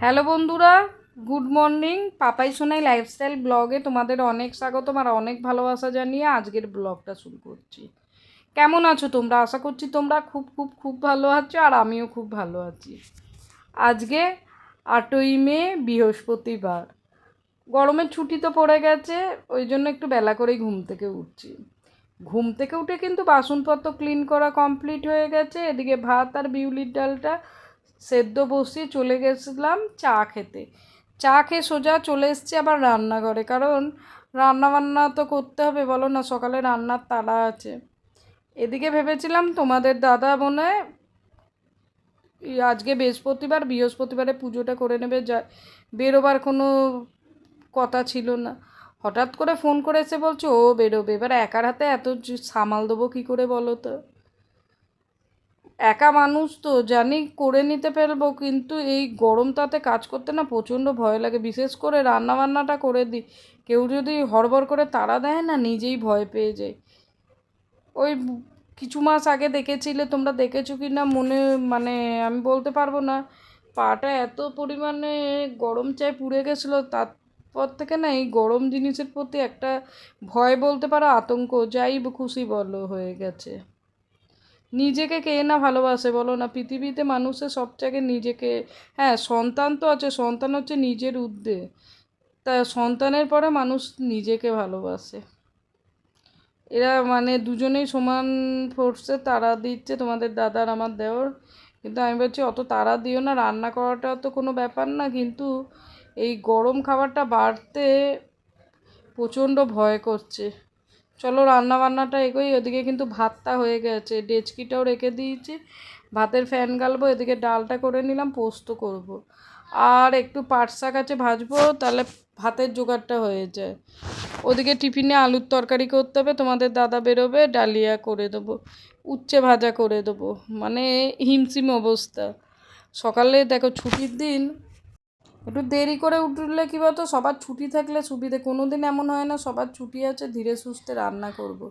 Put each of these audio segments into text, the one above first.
Hello বন্ধুরা, good morning. Papai Sonai lifestyle ব্লগে তোমাদের অনেক স্বাগতম আর অনেক ভালোবাসা জানিয়ে আজকের ব্লগটা শুরু করছি। কেমন আছো তোমরা? আশা করছি তোমরা খুব খুব খুব ভালো আছো আর আমিও খুব ভালো আছি। আজকে আটই মে, বৃহস্পতিবার। গরমের ছুটি তো পড়ে গেছে, ওই জন্য একটু বেলা করেই ঘুম থেকে উঠছি। ঘুম থেকে উঠে কিন্তু বাসনপত্র ক্লিন করা কমপ্লিট হয়ে গেছে। এদিকে ভাত আর বিউলির ডালটা সেদ্ধ বসিয়ে চলে গেছিলাম চা খেতে। চা খেয়ে সোজা চলে এসেছি আবার রান্নাঘরে। কারণ রান্না বান্না তো করতে হবে, বলো না, সকালে রান্নার তাড়া আছে। এদিকে ভেবেছিলাম তোমাদের দাদা মনে আজকে বৃহস্পতিবার, বৃহস্পতিবারে পুজোটা করে নেবে, যা বেরোবার কোনো কথা ছিল না। হঠাৎ করে ফোন করে এসে বলছে, ও বেরোবে। এবার একার হাতে এত সামাল দেবো কী করে বলো তো? একা মানুষ তো, জানি করে নিতে পারব কিন্তু এই গরম তাতে কাজ করতে না প্রচণ্ড ভয় লাগে। বিশেষ করে রান্নাবান্নাটা করে দিই। কেউ যদি হড়বড় করে তাড়া দেয় না, নিজেই ভয় পেয়ে যায়। ওই কিছু মাস আগে দেখেছিলে, তোমরা দেখেছ কি না মনে মানে আমি বলতে পারব না। পাটা এত পরিমাণে গরম চায় পুড়ে গেছিল, তারপর থেকে না এই গরম জিনিসের প্রতি একটা ভয় বলতে পারো আতঙ্ক, যাই খুশি বলো, হয়ে গেছে। নিজেকে কে না ভালোবাসে? বলো না, পৃথিবীতে মানুষের সবথেকে নিজেকে হ্যাঁ সন্তান তো আছে, সন্তান হচ্ছে নিজের উদ্দে। তা সন্তানের পরে মানুষ নিজেকে ভালোবাসে। এরা মানে দুজনেই সমান ফোর্সে তারা দিচ্ছে তোমাদের দাদার, আমার, দেওর। কিন্তু আমি বলছি, অত তারা দিও না, রান্না করাটা তো কোনো ব্যাপার না। কিন্তু এই গরম খাবারটা বাড়তে প্রচণ্ড ভয় করছে। চলো রান্না বান্নাটা এগোই, ওদিকে কিন্তু ভাতটা হয়ে গেছে। ডেচকিটাও রেখে দিয়েছি, ভাতের ফ্যান গালবো, এদিকে ডালটা করে নিলাম, পোস্ত করব। আর একটু পাট শাক আছে ভাজবো, তাহলে ভাতের জোগাড়টা হয়ে যায়। ওদিকে টিফিনে আলুর তরকারি করতে হবে, তোমাদের দাদা বেরোবে, ডালিয়া করে দেবো, উচ্ছে ভাজা করে দেবো। মানে হিমসিম অবস্থা। সকালে দেখো ছুটির দিন একটু দেরি করে উঠলে কী বলতো? সবার ছুটি থাকলে সুবিধে। কোনো দিন এমন হয় না সবার ছুটি আছে, ধীরে সুস্থে রান্না করব।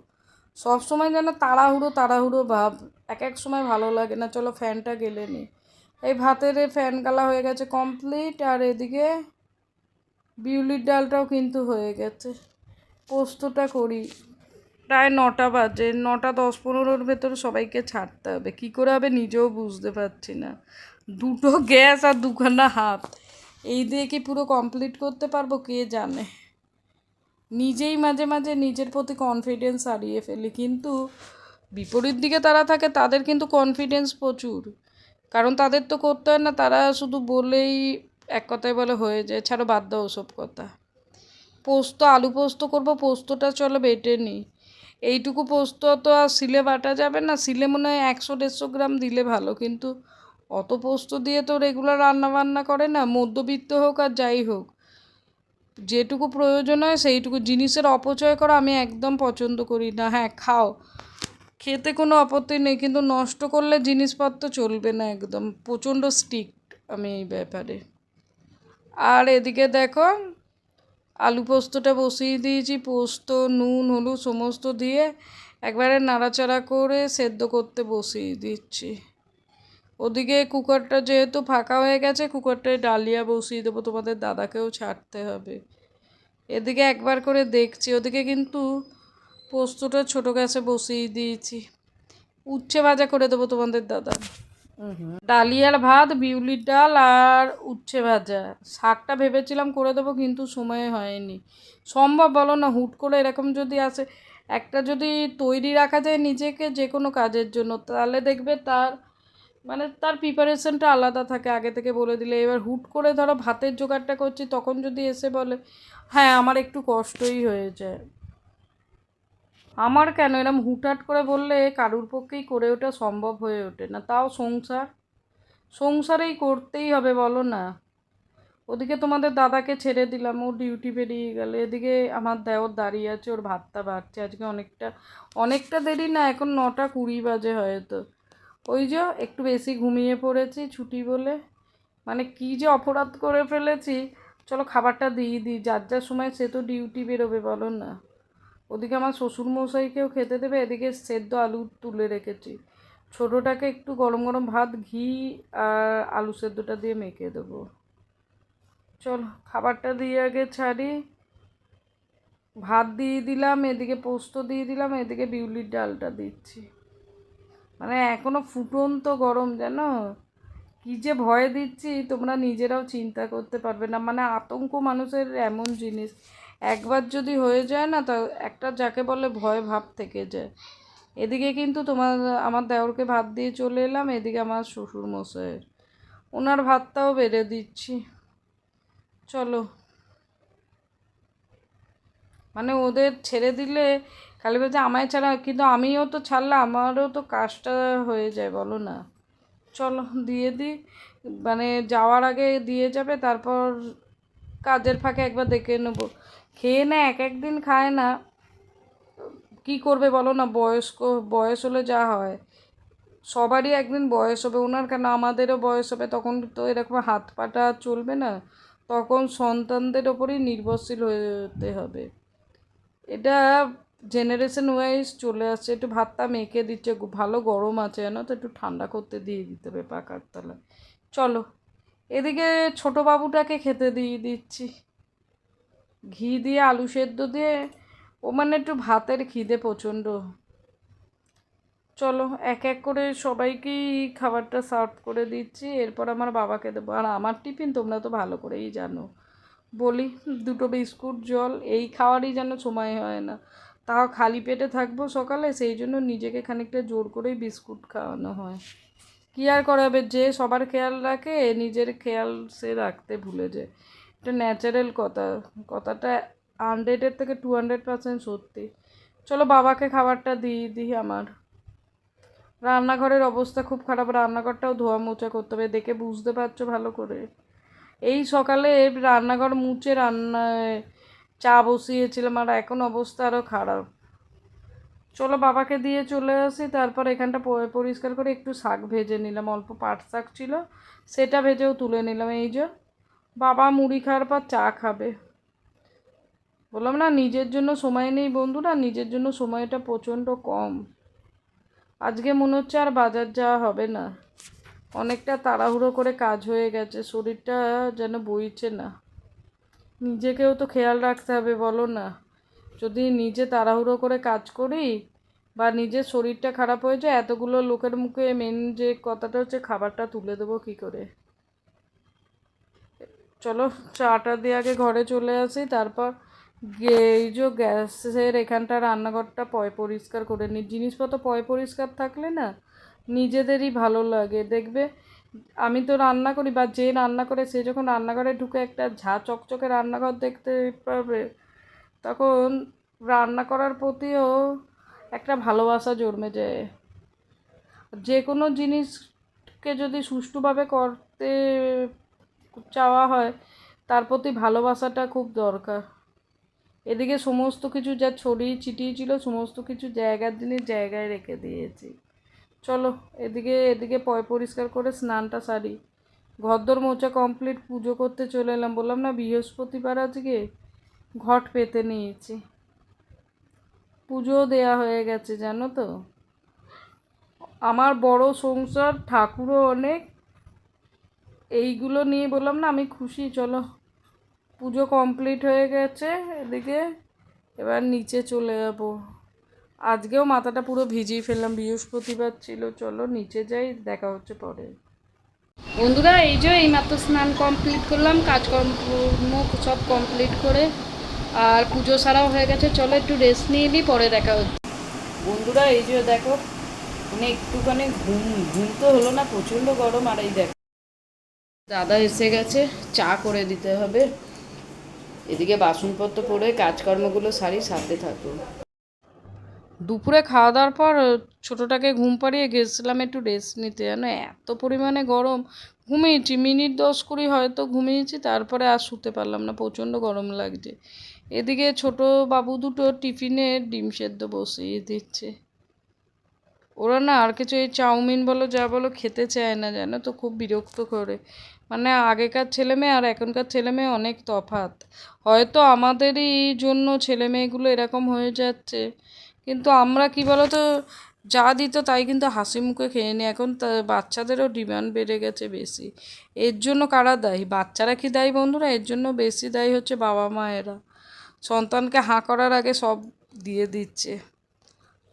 সব সময় যেন তাড়াহুড়ো তাড়াহুড়ো ভাব। এক এক সময় ভালো লাগে না। চলো ফ্যানটা গেলে নি। এই ভাতের ফ্যান গালা হয়ে গেছে কমপ্লিট আর এদিকে বিউলির ডালটাও কিন্তু হয়ে গেছে। পোস্তটা করি। প্রায় নটা বাজে। নটা দশ পনেরোর ভেতর সবাইকে ছাড়তে হবে। কী করে হবে নিজেও বুঝতে পারছি না। দুটো গ্যাস আর দুখানা হাত। এই দিয়ে কি পুরো কমপ্লিট করতে পারব? কে জানে? নিজেই মাঝে মাঝে নিজের প্রতি কনফিডেন্স হারিয়ে ফেলি। কিন্তু বিপরীত দিকে তারা থাকে, তাদের কিন্তু কনফিডেন্স প্রচুর। কারণ তাদের তো করতে হয় না, তারা শুধু বলেই এক কথায় বলে হয়ে যায়, ছাড়ো, বাদ দাও ওসব কথা। পোস্ত, আলু পোস্ত করব, পোস্তটা চলো বেটে নিই। এইটুকু পোস্ত তো আর শিলে বাটা যাবে না, শিলে মনে হয় একশো দেড়শো গ্রাম দিলে ভালো। কিন্তু অত পোস্ত দিয়ে তো রেগুলার রান্না বান্না করে না, মধ্যবিত্ত হোক আর যাই হোক। যেটুকু প্রয়োজন হয় সেইটুকু জিনিসের অপচয় করা, আমি একদম পছন্দ করি না। হ্যাঁ খাও। খেতে কোনো আপত্তি নেই, কিন্তু নষ্ট করলে জিনিসপত্র চলবে না একদম। প্রচণ্ড স্ট্রিক্ট আমি এই ব্যাপারে। আর এদিকে দেখো, আলু পোস্তটা বসিয়ে দিয়েছি। পোস্ত, নুন, হলুদ সমস্ত দিয়ে একবারে নাড়াচাড়া করে সেদ্ধ করতে বসিয়ে দিচ্ছি। ওদিকে কুকারটা যেহেতু ফাঁকা হয়ে গেছে কুকারটায় ডালিয়া বসিয়ে দেবো তোমাদের দাদাকেও ছাড়তে হবে। এদিকে একবার করে দেখছি ওদিকে কিন্তু পোস্তটা ছোটো গ্যাসে বসিয়ে দিয়েছি। উচ্ছে ভাজা করে দেবো তোমাদের দাদা। ডালিয়ার ভাত বিউলির ডাল আর উচ্ছে ভাজা। শাকটা ভেবেছিলাম করে দেবো কিন্তু সময় হয়নি। সম্ভব বলো না হুট করে এরকম যদি আসে একটা যদি তৈরি রাখা যায় নিজেকে যে কোনো কাজের জন্য তাহলে দেখবে তার মানে তার প্রিপারেশনটা আলাদা থাকে। আগে থেকে বলে দিলে। এবার হুট করে ধরো ভাতের জোগাড়টা করছি, তখন যদি এসে বলে হ্যাঁ আমার একটু কষ্টই হয়ে যায় আমার কেন? এরম হুটহাট করে বললে কারুর পক্ষেই করে ওঠা সম্ভব হয়ে ওঠে না। তাও সংসার। সংসারেই করতেই হবে, বলো না। ওদিকে তোমাদের দাদাকে ছেড়ে দিলাম, ও ডিউটি বেরিয়ে গেল। এদিকে আমার দেওর দাঁড়িয়ে আছে, ওর ভাতটা বাড়ছে। আজকে অনেকটা অনেকটা দেরি না, এখন নটা কুড়ি বাজে হয়তো। ওই যে একটু বেশি ঘুমিয়ে পড়েছি, ছুটি বলে। মানে কী যে অপরাধ করে ফেলেছি। চলো খাবারটা দিয়ে দিই। যার যার সময় সে তো ডিউটি বেরোবে, বলো না। ওদিকে আমার শ্বশুর মশাইকেও খেতে দেবে, এদিকে সেদ্ধ আলু তুলে রেখেছি। ছোটোটাকে একটু গরম গরম ভাত, ঘি আর আলু সেদ্ধটা দিয়ে মেখে দেবো। চলো খাবারটা দিয়ে আগে ছাড়ি। ভাত দিয়ে দিলাম, এদিকে পোস্ত দিয়ে দিলাম, এদিকে বিউলির ডালটা দিচ্ছি। মানে এখনও ফুটন্ত গরম জানো? কি যে ভয় দিচ্ছি, তোমরা নিজেরাও চিন্তা করতে পারবে না। মানে আতঙ্ক মানুষের এমন জিনিস। একবার যদি হয়ে যায় না, তা একটা যাকে বলে ভয় ভাব থেকে যায়। এদিকে কিন্তু তোমার, আমার দেওরকে ভাত দিয়ে চলে এলাম, এদিকে আমার শ্বশুর মশাইয়ের। ওনার ভাতটাও বেড়ে দিচ্ছি। চলো। মানে ওদের ছেড়ে দিলে খালি বলছে আমায় ছাড়া, কিন্তু আমিও তো ছাড়লাম, আমারও তো কাজটা হয়ে যায়, বলো না। চলো, দিয়ে দিই। মানে যাওয়ার আগে দিয়ে যাবে, তারপর কাজের ফাঁকে একবার দেখে নেব। খেয়ে না, এক একদিন খায় না। কি করবে বলো না, বয়স্ক, বয়স হলে যা হয়। সবারই একদিন বয়স হবে ওনার কেন, আমাদেরও বয়স হবে, তখন তো এরকম হাত পাটা চলবে না। তখন সন্তানদের ওপরই নির্ভরশীল হতে হবে। এটা জেনারেশন ওয়াইজ চলে আসছে, একটু ভাতটা মেখে দিচ্ছে ভালো গরম আছে জানো তো, একটু ঠান্ডা করতে দিয়ে দিতে হবে পাকার তলায়। চলো, এদিকে ছোটো বাবুটাকে খেতে দিয়ে দিচ্ছি। ঘি দিয়ে আলু সেদ্ধ দিয়ে, ও মানে একটু ভাতের খিদে প্রচণ্ড। চলো, এক এক করে সবাইকেই খাবারটা সার্ভ করে দিচ্ছি, এরপর আমার বাবাকে দেবো। আর আমার টিফিন তোমরা তো ভালো করেই জানো। বলি, দুটো বিস্কুট, জল, এই খাওয়ারই যেন সময় হয় না। তাও খালি পেটে থাকব সকালে, সেই জন্য নিজেকে খানিকটা জোর করেই বিস্কুট খাওয়ানো হয়। কী আর করাবে যে সবার খেয়াল রাখে নিজের খেয়াল সে রাখতে ভুলে যায়। এটা ন্যাচারাল কথা। কথাটা হান্ড্রেডের থেকে টু হান্ড্রেড পার্সেন্ট সত্যি। চলো বাবাকে খাবারটা দিই দিই আমার। রান্নাঘরের অবস্থা খুব খারাপ। রান্নাঘরটাও ধোয়া মোছা করতে হবে। দেখে বুঝতে পারছ ভালো করে। এই সকালে রান্নাঘর মুছে রান্নায় চা বসিয়েছিলাম আর এখন অবস্থা আরও খারাপ। চলো বাবাকে দিয়ে চলে আসি, তারপর এখানটা পরিষ্কার করে একটু শাক ভেজে নিলাম। অল্প পাট শাক ছিল, সেটা ভেজেও তুলে নিলাম। এই যে, বাবা মুড়ি খাওয়ার পর চা খাবে। বললাম, না, নিজের জন্য সময় নেই বন্ধুরা, নিজের জন্য সময়টা প্রচণ্ড কম। আজকে মনে হচ্ছে আর বাজার যাওয়া হবে না। অনেকটা তাড়াহুড়ো করে কাজ হয়ে গেছে, শরীরটা যেন বইছে না। নিজেকেও তো খেয়াল রাখতে হবে, বলো না। যদি নিজে তাড়াহুড়ো করে কাজ করি বা নিজের শরীরটা খারাপ হয়ে যায়, এতগুলো লোকের মুখে মেন যে কথাটা হচ্ছে খাবারটা তুলে দেবো কী করে? চলো, চাটা দিয়ে আগে ঘরে চলে আসি, তারপর এই যে গ্যাসের এখানটা রান্নাঘরটা পয় পরিষ্কার করে নিই জিনিসপত্র পয় পরিষ্কার থাকলে না নিজেদেরই ভালো লাগে। দেখবে আমি তো রান্না করি বা যে রান্না করে সে যখন রান্নাঘরে ঢুকে একটা ঝা চকচকে রান্নাঘর দেখতে পাবে, তখন রান্না করার প্রতিও একটা ভালোবাসা জন্মে যায়। যে কোনো জিনিসকে যদি সুষ্ঠুভাবে করতে চাওয়া হয়, তার প্রতি ভালোবাসাটা খুব দরকার। এদিকে সমস্ত কিছু যা ছড়িয়ে ছিটিয়ে ছিল, সমস্ত কিছু জায়গার জিনিস জায়গায় রেখে দিয়েছি। চলো, এদিকে এদিকে পয় পরিষ্কার করে স্নানটা সারি। ঘরদোর মোচা কমপ্লিট পুজো করতে চলে এলাম। বললাম, না, বৃহস্পতিবার আজকে ঘট পেতে নিয়েছি। পুজোও দেয়া হয়ে গেছে, জানো তো। আমার বড় সংসার, ঠাকুরও অনেক। এইগুলো নিয়ে বললাম, না, আমি খুশি, চলো। পুজো কমপ্লিট হয়ে গেছে, এদিকে এবার নিচে চলে যাব। আজকেও মাথাটা পুরো ভিজিয়ে ফেললাম। বৃহস্পতিবার ছিল। চলো নিচে যাই, দেখা হচ্ছে পরে। বন্ধুরা, এই যে এইমাত্র স্নান কমপ্লিট করলাম, কাজকর্ম সব কমপ্লিট করে, আর পুজো সারাও হয়ে গেছে। চলো একটু রেস্ট নিয়ে নিই পরে দেখা হচ্ছে। বন্ধুরা, এই যে দেখো মানে একটুখানি ঘুম ঘুম তো হলো না, প্রচণ্ড গরম, আর এই দেখো দাদা এসে গেছে, চা করে দিতে হবে। এদিকে বাসনপত্র পরে কাজকর্মগুলো সারি, সাথে থাকো। দুপুরে খাওয়া দাওয়ার পর ছোটোটাকে ঘুম পাড়িয়ে গেছিলাম একটু রেস্ট নিতে। জানো এত পরিমাণে গরম। ঘুমিয়েছি, মিনিট দশ কুড়ি হয়তো ঘুমিয়েছি, তারপরে আর শুতে পারলাম না, প্রচণ্ড গরম লাগছে। এদিকে ছোট বাবু দুটো টিফিনে ডিম সেদ্ধ বসিয়ে দিচ্ছে। ওরা না আর কিছু এই চাউমিন বলো, যা বলো খেতে চায় না জানো তো খুব বিরক্ত করে। মানে আগেকার ছেলে মেয়ে আর এখনকার ছেলে মেয়ে অনেক তফাৎ। হয়তো আমাদেরই জন্য ছেলে মেয়েগুলো এরকম হয়ে যাচ্ছে। কিন্তু আমরা কি বলতো, যা দিত তাই কিন্তু হাসি মুখে খেয়ে নি। এখন বাচ্চাদেরও ডিমান্ড বেড়ে গেছে বেশি। এর জন্য কারা দায়ী? বাচ্চারা কি দায়ী বন্ধুরা? এর জন্য বেশি দায়ী হচ্ছে বাবা মায়েরা। সন্তানকে হাঁ করার আগে সব দিয়ে দিচ্ছে।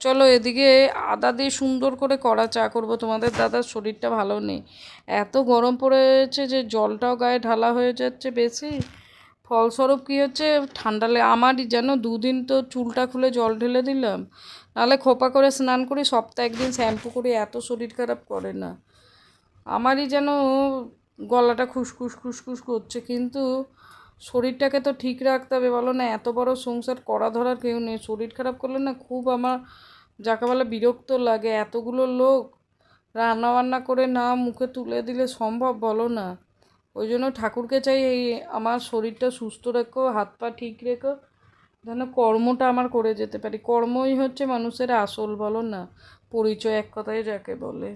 চলো এদিকে আদা দিয়ে সুন্দর করে কড়া চা করব। তোমাদের দাদার শরীরটা ভালো নেই। এত গরম পড়েছে যে জলটাও গায়ে ঢালা হয়ে যাচ্ছে বেশি। ফলস্বরূপ কী হচ্ছে? ঠান্ডা লে আমারই যেন দুদিন তো চুলটা খুলে জল ঢেলে দিলাম। নাহলে খোপা করে স্নান করি, সপ্তাহে একদিন শ্যাম্পু করি, এত শরীর খারাপ করে না। আমারই যেন গলাটা খুসখুস খুসখুস করছে, কিন্তু শরীরটাকে তো ঠিক রাখতে হবে। বলো না, এত বড় সংসার করা ধরার কেউ নেই। শরীর খারাপ করলে না খুব আমার, যাকে বলে বিরক্ত লাগে। এতগুলো লোক রান্না বান্না করে না মুখে তুলে দিলে সম্ভব? বলো না। ওই জন্য ঠাকুরকে চাই এই আমার শরীরটা সুস্থ রেখো, হাত পা ঠিক রেখো, যেন কর্মটা আমার করে যেতে পারি। কর্মই হচ্ছে মানুষের আসল বলো না, পরিচয় এক কথায় যাকে বলে।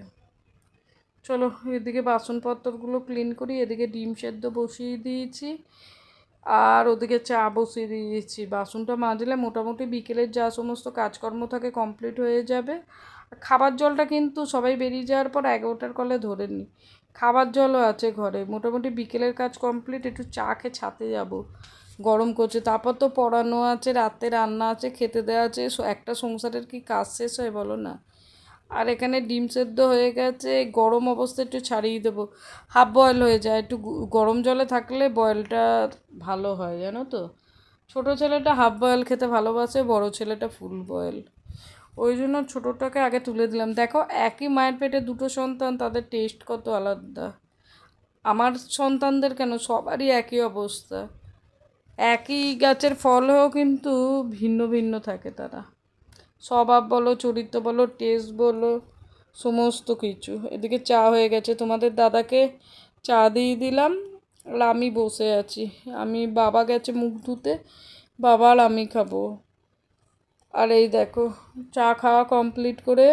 চলো, এদিকে বাসনপত্রগুলো ক্লিন করি, এদিকে ডিম সেদ্ধ বসিয়ে দিয়েছি, আর ওদিকে চা বসিয়ে দিয়েছি। বাসনটা মাজলে মোটামুটি বিকেলের যা সমস্ত কাজকর্ম থাকে কমপ্লিট হয়ে যাবে। খাবার জলটা কিন্তু সবাই বেরিয়ে যাওয়ার পর এগারোটার কলে ধরে নিই খাবার জলও আছে ঘরে। মোটামুটি বিকেলের কাজ কমপ্লিট একটু চা খেয়ে ছাতে যাব। গরম করছে। তারপর তো পড়ানো আছে, রাতে রান্না আছে, খেতে দেওয়া আছে। একটা সংসারের কি কাজ শেষ হয় বলো না? আর এখানে ডিম সেদ্ধ হয়ে গেছে। গরম অবস্থা একটু ছাড়িয়ে দেবো। হাফ বয়েল হয়ে যায়। একটু গরম জলে থাকলে বয়েলটা ভালো হয়, জানো তো? ছোটো ছেলেটা হাফ বয়েল খেতে ভালোবাসে, বড় ছেলেটা ফুল বয়েল। ওই জন্য ছোটোটাকে আগে তুলে দিলাম। দেখো, একই মায়ের পেটে দুটো সন্তান, তাদের টেস্ট কত আলাদা। আমার সন্তানদের কেন? সবারই একই অবস্থা। একই গাছের ফলও কিন্তু ভিন্ন ভিন্ন থাকে তারা। স্বভাব বলো, চরিত্র বলো টেস্ট বলো, সমস্ত কিছু। এদিকে চা হয়ে গেছে। তোমাদের দাদাকে চা দিয়ে দিলাম। আর আমি বসে আছি। আমি বাবা গেছে মুখ ধুতে। বাবা আর আমি খাব। আর এই দেখো, চা খাওয়া কমপ্লিট করে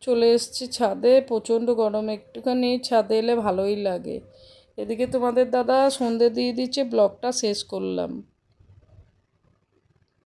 চলে এসছি ছাদে, প্রচণ্ড গরম একটুখানি, ছাদে এলে ভালোই লাগে। এদিকে তোমাদের দাদা সন্ধে দিয়ে দিচ্ছে ব্লগটা শেষ করলাম।